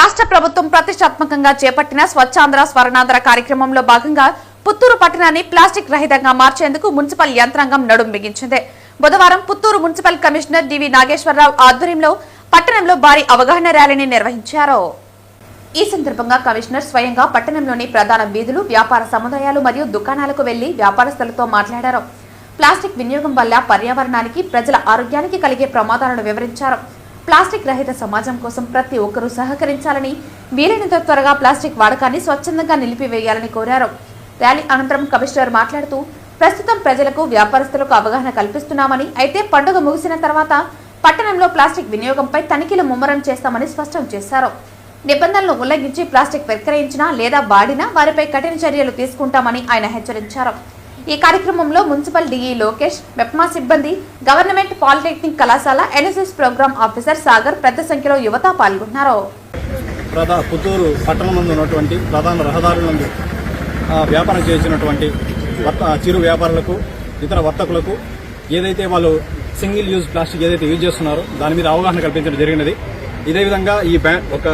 రాష్ట్ర ప్రభుత్వం ప్రతిష్టాత్మకంగా చేపట్టిన స్వచ్ఛాంధ్ర స్వర్ణాంధ్ర కార్యక్రమంలో భాగంగా పుత్తూరు పట్టణాన్ని ప్లాస్టిక్ రహితంగా మార్చేందుకు మున్సిపల్ యంత్రాంగం నడుం బిగించింది. బుధవారం Puttur municipal commissioner DV Nageswara Rao ఆధ్వర్యంలో పట్టణంలో భారీ అవగాహన ర్యాలీని నిర్వహించారు. ఈ సందర్భంగా కమిషనర్ స్వయంగా పట్టణంలోని ప్రధాన వీధులు వ్యాపార సముదాయాలు మరియు దుకాణాలకు వెళ్ళి వ్యాపారస్తులతో మాట్లాడారు. ప్లాస్టిక్ వినియోగం వల్ల పర్యావరణానికి ప్రజల ఆరోగ్యానికి కలిగే ప్రమాదాలను వివరించారు. ప్లాస్టిక్ రహిత సమాజం కోసం ప్రతి ఒక్కరూ సహకరించాలని వీలైనంత త్వరగా ప్లాస్టిక్ వాడకాన్ని స్వచ్ఛందంగా నిలిపివేయాలని కోరారు. ర్యాలీ అనంతరం కమిషనర్ మాట్లాడుతూ ప్రస్తుతం ప్రజలకు వ్యాపారస్తులకు అవగాహన కల్పిస్తున్నామని అయితే పండుగ ముగిసిన తర్వాత పట్టణంలో ప్లాస్టిక్ వినియోగంపై తనిఖీలు ముమ్మరం చేస్తామని స్పష్టం చేశారు. నిబంధనలు ఉల్లంఘించి ప్లాస్టిక్ విక్రయించినా లేదా వాడినా వారిపై కఠిన చర్యలు తీసుకుంటామని ఆయన హెచ్చరించారు. ఈ కార్యక్రమంలో మున్సిపల్ డిఈ లోకేష్ మెప్మా సిబ్బంది గవర్నమెంట్ పాలిటెక్నిక్ కళాశాల ఎన్ఎస్ఎస్ ప్రోగ్రామ్ ఆఫీసర్ సాగర్ పెద్ద సంఖ్యలో యువత పాల్గొన్నారు. ప్రధా పుత్తూరు పట్టణం నందు ఉన్నటువంటి ప్రధాన రహదారుల నందు వ్యాపారం చేసినటువంటి వర్త చిరు వ్యాపారులకు ఇతర వర్తకులకు ఏదైతే వాళ్ళు సింగిల్ యూజ్ ప్లాస్టిక్ ఏదైతే యూజ్ చేస్తున్నారో దాని మీద అవగాహన కల్పించడం జరిగినది. ఇదే విధంగా ఈ ఒక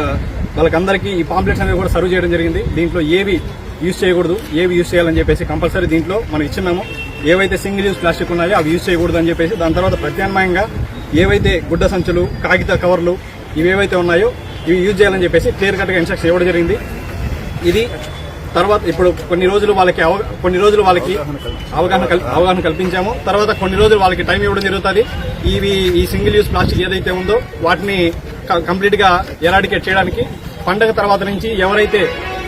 వాళ్ళకందరికీ ఈ పాంప్లెట్స్ అనేవి కూడా సర్వ్ చేయడం జరిగింది. దీంట్లో ఏవి యూజ్ చేయకూడదు ఏవి యూజ్ చేయాలని చెప్పేసి కంపల్సరీ దీంట్లో మనం ఇచ్చినాము ఏవైతే సింగిల్ యూజ్ ప్లాస్టిక్ ఉన్నాయో అవి యూజ్ చేయకూడదు అని చెప్పేసి దాని తర్వాత ప్రత్యామ్నాయంగా ఏవైతే గుడ్డ సంచులు కాగిత కవర్లు ఇవేవైతే ఉన్నాయో ఇవి యూజ్ చేయాలని చెప్పేసి క్లియర్ కట్గా ఇన్స్ట్రక్షన్ ఇవ్వడం జరిగింది. ఇది తర్వాత ఇప్పుడు కొన్ని రోజులు వాళ్ళకి అవ- కొన్ని రోజులు వాళ్ళకి అవగాహన కల్- అవగాహన కల్పించాము. తర్వాత కొన్ని రోజులు వాళ్ళకి టైం ఇవ్వడం జరుగుతుంది. ఇవి ఈ సింగిల్ యూజ్ ప్లాస్టిక్ ఏదైతే ఉందో వాటిని కంప్లీట్గా ఎరాడికేట్ చేయడానికి పండగ తర్వాత నుంచి ఎవరైతే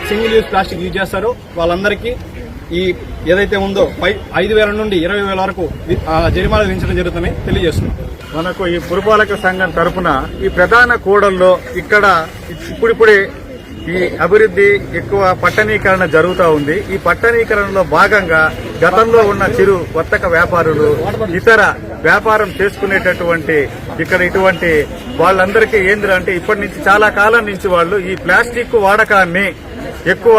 సింగిల్ యూజ్ ప్లాస్టిక్ యూజ్ చేస్తారో వాళ్ళందరికీ ఈ ఏదైతే ఉందో పై ఐదు వేల నుండి ఇరవై వేల వరకు వి- జరిమానాలు విధించడం జరుగుతుందని తెలియజేస్తున్నాం. మనకు ఈ పురపాలక సంఘం తరపున ఈ ప్రధాన కూడల్లో ఇక్కడ ఇప్పుడిప్పుడే ఈ అభివృద్ధి ఎక్కువ పట్టణీకరణ జరుగుతూ ఉంది. ఈ పట్టణీకరణలో భాగంగా గతంలో ఉన్న చిరు వర్తక వ్యాపారులు ఇతర వ్యాపారం చేసుకునేటటువంటి ఇక్కడ ఇటువంటి వాళ్ళందరికీ ఏంద్ర అంటే ఇప్పటి నుంచి చాలా కాలం నుంచి వాళ్ళు ఈ ప్లాస్టిక్ వాడకాన్ని ఎక్కువ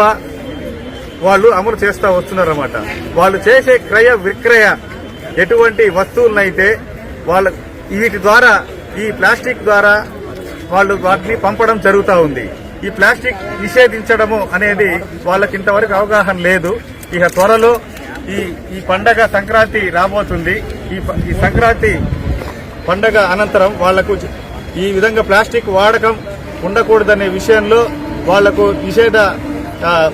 వాళ్ళు అమలు చేస్తూ వస్తున్నారన్నమాట. వాళ్ళు చేసే క్రయ విక్రయ ఎటువంటి వస్తువులనైతే వాళ్ళ వీటి ద్వారా ఈ ప్లాస్టిక్ ద్వారా వాళ్ళు వాటిని పంపడం జరుగుతూ ఉంది. ఈ ప్లాస్టిక్ నిషేధించడము అనేది వాళ్ళకి ఇంతవరకు అవగాహన లేదు. ఇక త్వరలో ఈ ఈ పండగ సంక్రాంతి రాబోతుంది. ఈ ఈ సంక్రాంతి పండగ అనంతరం వాళ్ళకు ఈ విధంగా ప్లాస్టిక్ వాడకం ఉండకూడదనే విషయంలో వాళ్ళకు నిషేధ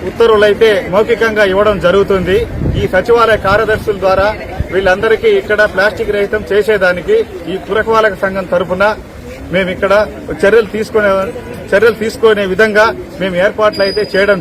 ఉత్తర్వులైతే మౌఖికంగా ఇవ్వడం జరుగుతుంది. ఈ సచివాలయ కార్యదర్శుల ద్వారా వీళ్ళందరికీ ఇక్కడ ప్లాస్టిక్ రహితం చేసేదానికి ఈ పురపాలక సంఘం తరపున మేము ఇక్కడ చర్యలు తీసుకునే చర్యలు తీసుకునే విధంగా మేము ఏర్పాట్లు అయితే చేయడం